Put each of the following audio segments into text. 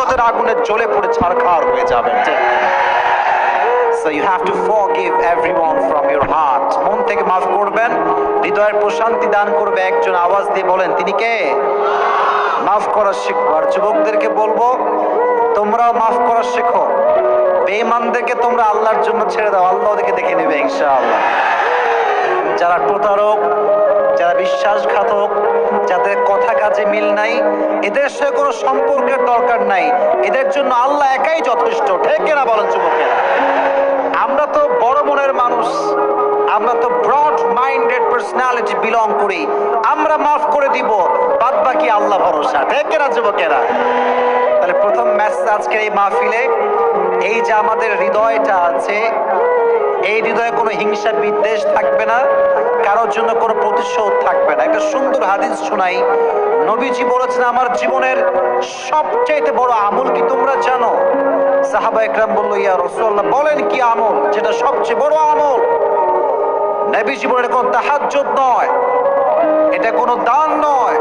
হাসতের আগুনে জ্বলে পড়ে ছারখার হয়ে যাবেন So you have to forgive everyone from your heart. মন থেকে মাফ করবেন, হৃদয়ের প্রশান্তি দান করবে একজন আওয়াজ দিয়ে বলেন, তিনি কে? মাফ করা শিখব আর যুবকদেরকে বলব, তোমরাও মাফ করা শেখো। বেঈমানদেরকে তোমরা আল্লাহর জন্য ছেড়ে দাও। আল্লাহ ওদেরকে দেখে নেবে ইনশাআল্লাহ। যারা প্রতারক যারা বিশ্বাসঘাতক, যাদের কথা কাজে মিল নাই, এদের সাথে কোনো সম্পর্কের দরকার নাই। এদের জন্য আল্লাহ একাই যথেষ্ট। ঠিক না বলেন যুবকেরা? আমরা তো বড় মনের মানুষ। আমরা তো ব্রড মাইন্ডেড পার্সোনালিটি বিলং করি। আমরা মাফ করে দিব বাদ বাকি আল্লাহ ভরসা। ঠিক না যুবকেরা? তাহলে প্রথম মেসেজ আজকের এই মাহফিলে, এই যে আমাদের হৃদয়টা আছে, এই হৃদয়ে কোনো হিংসা বিদ্বেষ থাকবে না। জন্য কোনো প্রতিশোধ থাকবে না একটা সুন্দর হাদিস শোনাই নবীজি বলেছেন আমার জীবনের সবচাইতে বড় আমল কি তোমরা জানো সাহাবা একরাম বললো ইয়া রসুল্লাহ বলেন কি আমল যেটা সবচেয়ে বড় আমল নবীজি বলেন এটা কোনো তাহাজ্জুদ নয় এটা কোনো দান নয়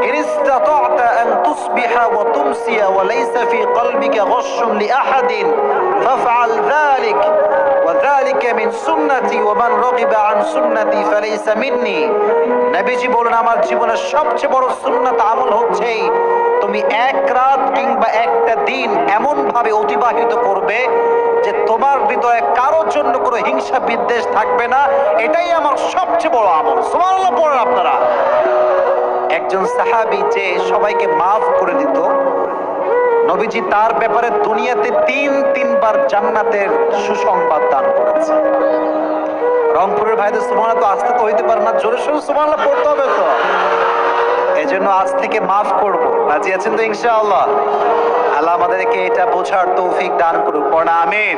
إن استطعت أن تصبح وتمسي وليس في قلبك غش لأحد فافعل ذلك সুন্নতি ওমান রগিবা আন সুন্নতি ফালাইসা মিন্নি। নবীজি বলেন, আমার জীবনের সবচেয়ে বড় সুন্নাত আমল হচ্ছে তুমি এক রাত কিংবা একটা দিন এমন ভাবে অতিবাহিত করবে যে তোমার হৃদয়ে কারও জন্য কোনো হিংসা বিদ্বেষ থাকবে না। এটাই আমার সবচেয়ে বড় আমল। সুবহানাল্লাহ পড়েন আপনারা। একজন সাহাবী যে সবাইকে মাফ করে দিত নবীজি তার ব্যাপারে দুনিয়াতে তিন, তিনবার জান্নাতের সুসংবাদ দান করেছে রংপুরের ভাইদের সুবহানা তো আসতে তো হইতে পারে না, জোরে সোরে সুবহানাল্লাহ, পড়তে হবে তো। এই জন্য আজ থেকে মাফ করব, রাজি আছেন তো ইনশাআল্লাহ? আল্লাহ আমাদেরকে এটা বোঝার তৌফিক দান করুক, পড়া আমিন।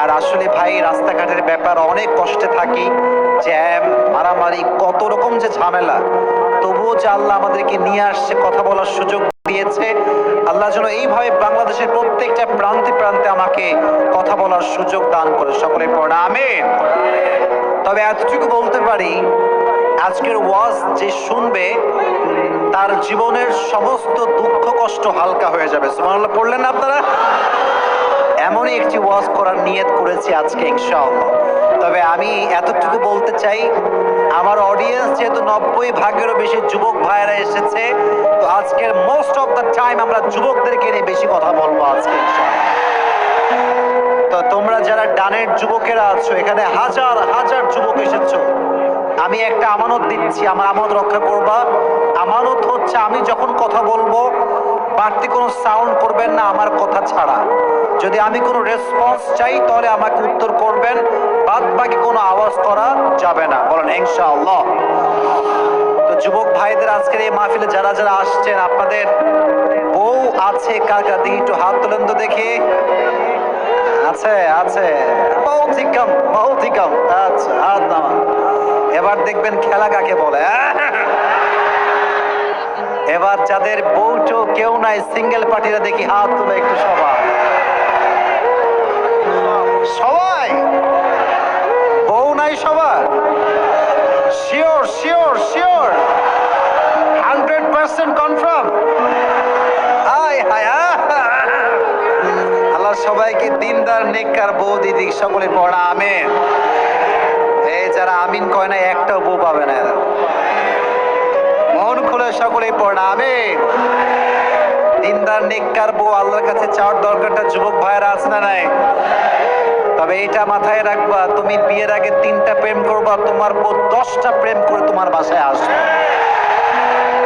আর আসলে ভাই, রাস্তাঘাটের ব্যাপার অনেক কষ্টে থাকি, জ্যাম, মারামারি, কত রকম যে ঝামেলা। তবুও যে আল্লাহ আমাদেরকে নিয়ে আসছে, কথা বলার সুযোগ দিয়েছে আল্লাহ যেন এইভাবে বাংলাদেশের প্রত্যেকটা প্রান্তে প্রান্তে আমাকে কথা বলার সুযোগ দান করে সকলে পড়া, আমিন। তবে এতটুকু বলতে পারি, আজকের ওয়াজ যে শুনবে, তার জীবনের সমস্ত দুঃখ কষ্ট হালকা হয়ে যাবে। সুবহানাল্লাহ, পড়লেন আপনারা? এমনই একটি ওয়াজ করার নিয়ত করেছি আজকে, ইনশাআল্লাহ। তবে আমি এতটুকু বলতে চাই, আমার অডিয়েন্স যেহেতু নব্বই ভাগেরও বেশি যুবক ভাইয়েরা এসেছে, তো আজকের মোস্ট অফ দ্য টাইম আমরা যুবকদেরকে নিয়ে বেশি কথা বলব আজকে তো তোমরা যারা ডানের যুবকেরা আছো, এখানে হাজার হাজার যুবক এসেছ। আমি একটা আমানত দিচ্ছি, আমার আমানত রক্ষা করবা। আমানত হচ্ছে, আমি যখন কথা বলব, বাড়তি কোনো সাউন্ড করবেন না, আমার কথা ছাড়া। যদি আমি কোনো রেসপন্স চাই, তাহলে আমাকে উত্তর করবেন বাদ বাকি কোনো আওয়াজ করা যাবে না। বলেন, ইনশাআল্লাহ। যুবক ভাইদের আজকের এই মাহফিলে যারা যারা আসছেন, আপনাদের বউ আছে, কাকা দিকে একটু হাত তোলেন তো দেখি। আছে আছে। বহুত হি কম বহুত হি আচ্ছা হাত নামা এবার দেখবেন খেলা কাকে বলে আহ! এবার যাদের বউটো কেউ নাই, সিঙ্গেল পার্টিরা দেখি হাত তুলে একটু সবাই পার্সেন্ট কনফার্ম? হাই হাই আল্লাহ সবাইকে দিনদার, নেককার, বউ, দিদি, সকলে পড়া, আমেন। এই যারা আমিন কয় না একটাও বউ পাবে না মন খুলে সকলে পড়া, আমেন। দিনদার, নেককার বউ আল্লাহর কাছে চাওয়ার দরকারটা যুবক ভাইয়েরা আছে না নাই? তবে এটা মাথায় রাখবা, তুমি বিয়ের আগে তিনটা প্রেম করবা, তোমার বউ দশটা প্রেম করে তোমার বাসায় আসবে।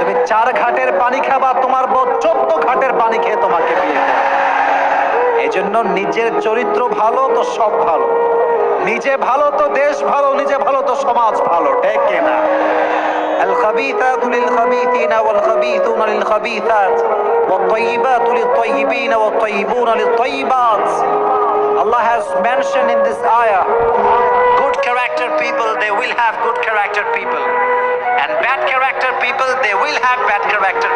তুমি চার ঘাটের পানি খাবা তোমার বউ চোদ্দ ঘাটের পানি খেয়ে তোমাকে বিয়ে করবে এই জন্য নিজের চরিত্র ভালো তো সব ভালো নিজে ভালো তো দেশ ভালো নিজে ভালো তো সমাজ ভালো ঠিক কিনা الخبيثات للخبيثين والخبيثون للخبيثات والطيبات للطيبين والطيبون للطيبات Allah has mentioned in this ayah good character people they will have good character people. And bad character people they will have bad character